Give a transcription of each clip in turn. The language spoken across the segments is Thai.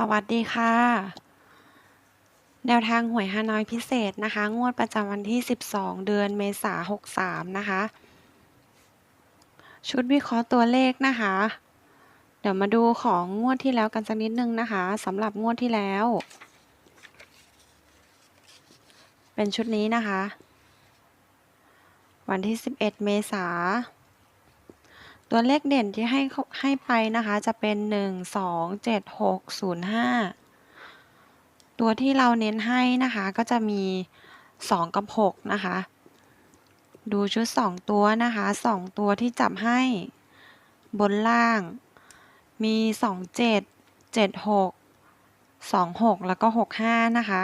สวัสดีค่ะ แนวทางหวยฮานอยพิเศษนะคะ งวดประจำวันที่ 12 เดือนเมษายน63 นะคะ ชุดวิเคราะห์ตัวเลขนะคะ เดี๋ยวมาดูของงวดที่แล้วกันสักนิดนึงนะคะสำหรับงวดที่แล้ว เป็นชุดนี้นะคะ วันที่ 11 เมษา ตัวเลขเด่นที่ให้ให้ไปนะคะ จะเป็น 1 2 7 6 0 5 ตัวที่เราเน้นให้นะคะ ก็จะมี 2 กับ 6 นะคะ ดูชุด 2 ตัวนะคะ 2 ตัวที่จับให้บนล่าง มี 2 7 7 6 2 6 แล้วก็ 6 5 นะคะ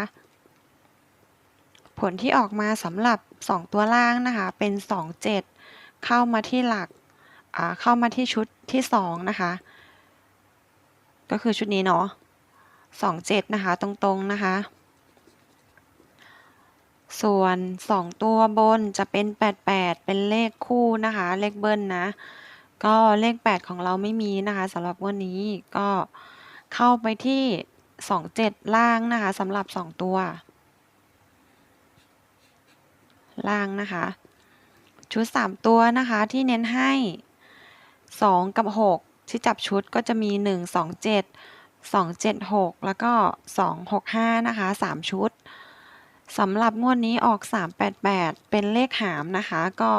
ผลที่ออกมาสำหรับ 2 ตัวล่างนะคะ เป็น 2 7 เข้ามาที่หลัก เข้ามาที่ชุดที่2นะคะ ก็คือชุดนี้เนาะ2 7นะคะตรงๆนะคะ ส่วน2ตัวบนจะเป็น88เป็นเลขคู่นะคะ เลขเบิ้ลนะ ก็เลข8ของเราไม่มีนะคะสำหรับวันนี้ก็เข้าไปที่27ล่างนะคะสำหรับ2ตัวล่างนะคะ ชุด 3 ตัวนะคะที่เน้นให้ 2กับ6ที่จับชุดก็จะมี1 2 7 2 7 6แล้วก็2 6 5นะคะ3ชุดสำหรับงวดนี้ออก 388 เป็นเลขหามนะคะ ก็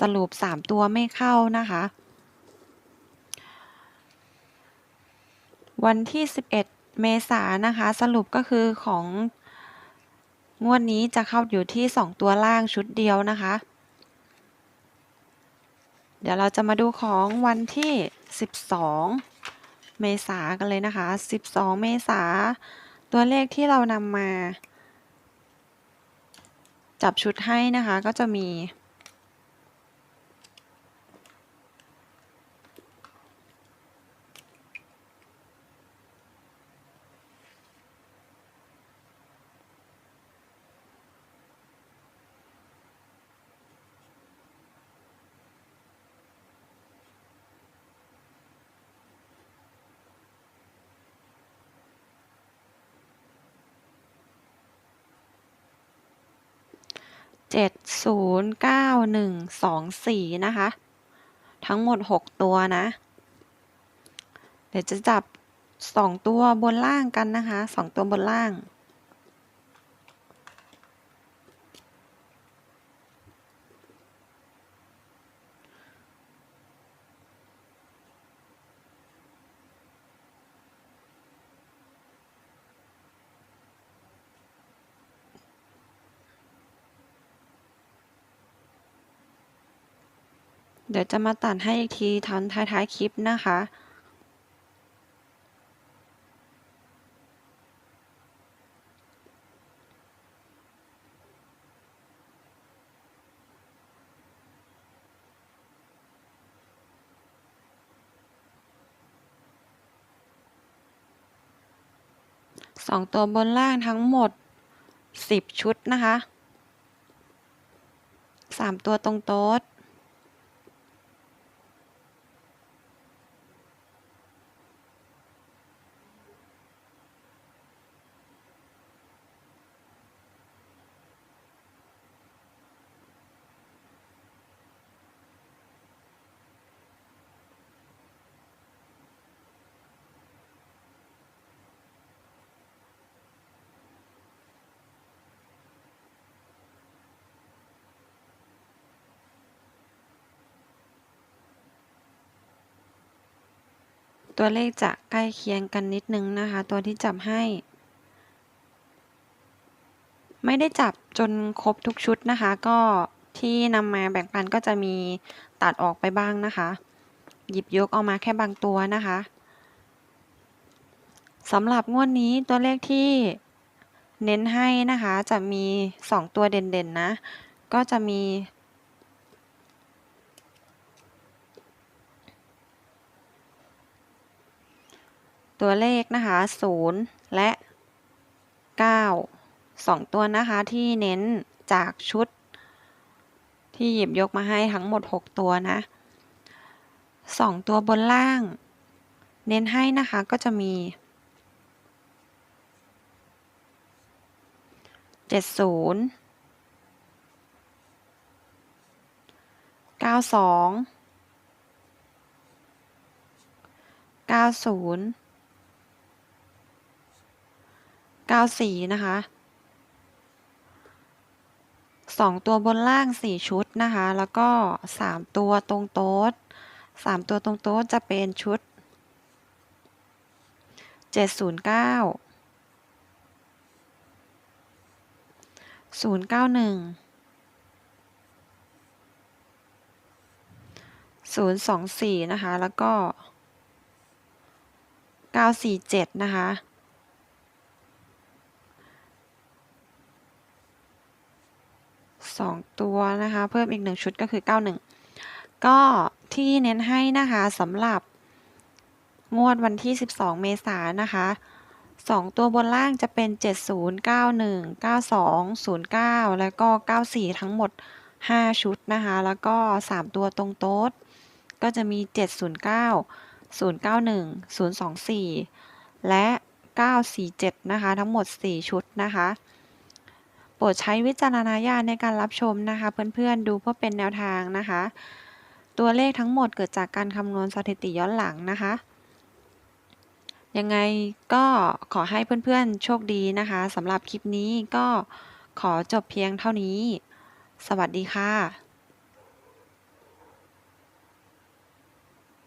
สรุป 3 ตัวไม่เข้านะคะ วันที่ 11 เมษายนนะคะ สรุปก็คือของงวดนี้จะเข้าอยู่ที่ 2 ตัวล่างชุดเดียวนะคะ เดี๋ยวเราจะมาดูของวันที่ 12 เมษากันเลยนะคะ 12 เมษาตัวเลขที่เรานำมา จับชุดให้นะคะก็จะมี เจ็ดศูนย์เก้าหนึ่งสองสี่นะคะ ทั้งหมดหกตัวนะ เดี๋ยวจะจับสองตัวบนล่างกันนะคะสองตัวบนล่าง เดี๋ยวจะมาตัดให้อีกทีตอนท้ายๆคลิปนะคะ สองตัวบนล่างทั้งหมดสิบชุดนะคะสามตัวตรงโต๊ด ตัวเลขจะใกล้เคียงกันนิดนึงนะคะ ตัวที่จับให้ ไม่ได้จับจนครบทุกชุดนะคะ ก็ที่นำมาแบ่งปันก็จะมีตัดออกไปบ้างนะคะ หยิบยกเอามาแค่บางตัวนะคะสำหรับงวดนี้ตัวเลขที่เน้นให้นะคะจะมี 2 ตัวเด่นๆนะ ก็จะมี ตัวเลขนะคะ 0 และ 9 2 ตัวนะคะที่เน้นจากชุด ที่หยิบยกมาให้ทั้งหมด 6 ตัวนะ 2 ตัวบนล่าง เน้นให้นะคะก็จะมี 70 92 90 กาสองเก้าสี่นะคะสองตัวบนล่างสี่ชุดนะคะ แล้วก็สามตัวตรงโต๊ดสามตัวตรงโต๊ดจะเป็นชุดเจ็ดศูนย์เก้าศูนย์เก้าหนึ่งศูนย์สองสี่นะคะ แล้วก็เก้าสี่เจ็ดนะคะ สองตัวนะคะ เพิ่มอีกหนึ่งชุดก็คือ 91 ก็ที่เน้นให้นะคะสำหรับงวดวันที่ 12 เมษายนนะคะ 2 ตัวบนล่างจะเป็น 70 91 92 09 แล้วก็ 94 ทั้งหมด 5 ชุดนะคะ แล้วก็ 3 ตัวตรงโต๊ดก็จะมี 709 091 024 และ 947 นะคะ ทั้งหมด 4 ชุดนะคะ ปรดใช้วิจารณญาณในการรับชมนะคะ เพื่อนๆดูเพื่อเป็นแนวทางนะคะ ตัวเลขทั้งหมดเกิดจากการคำนวณสถิติย้อนหลังนะคะยังไงก็ขอให้เพื่อนๆโชคดีนะคะสำหรับคลิปนี้ก็ขอจบเพียงเท่านี้ สวัสดีค่ะ